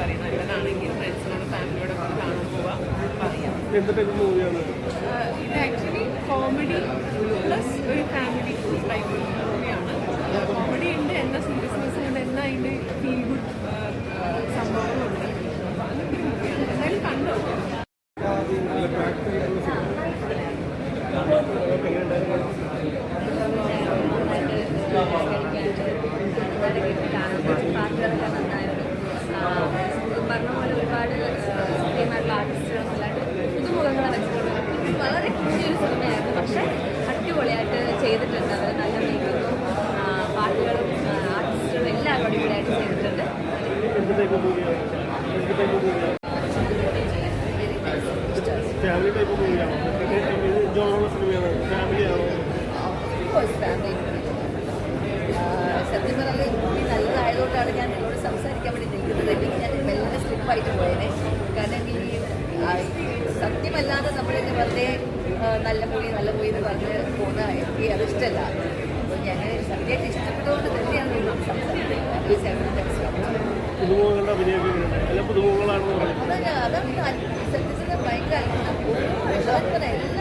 പറയും നല്ലതാണെങ്കിൽ ഫ്രണ്ട്സിനോട് ഫാമിലിയോടൊപ്പം കാണാൻ പോവാം. പറയാം ഇത് ആക്ച്വലി കോമഡി പ്ലസ് ഒരു ഫാമിലി ടൈപ്പ് മൂവിയാണ് കോമഡി ഉണ്ട് എന്ന സീരിയസ്നെസ് ഉണ്ട് എന്ന അതിന്റെ ഫീൽ ഗുഡ് സംഭവങ്ങളുണ്ട് അപ്പോൾ അതൊക്കെ കണ്ടു? Thank. ഫാമിലി ടൈപ്പ് മൂവിയാണോ ജോണുള്ള സിനിമയാണ് ഫാമിലിയാണോ ഫാമിലി സത്യം പറഞ്ഞാൽ ഈ നല്ലതായതുകൊണ്ടാണ് ഞാൻ നിങ്ങളോട് സംസാരിക്കാൻ വേണ്ടി നിൽക്കുന്നത്. അല്ലെങ്കിൽ ഞാൻ മെല്ലെ സ്ലിപ്പായിട്ട് പോയേനെ. കാരണം ഈ സത്യമല്ലാതെ നമ്മളിങ്ങനെ വെറുതെ നല്ല മൂവി നല്ല മൂവി എന്ന് പറഞ്ഞ് പോകുന്ന എനിക്ക് അത് ഇഷ്ടമല്ല. അപ്പോൾ ഞാൻ സത്യമായിട്ട് ഇഷ്ടപ്പെട്ടതുകൊണ്ട് തന്നെയാണ് സംസാരിക്കുന്നത്. തീർച്ചയായിട്ടും പുതുമുഖങ്ങളുടെ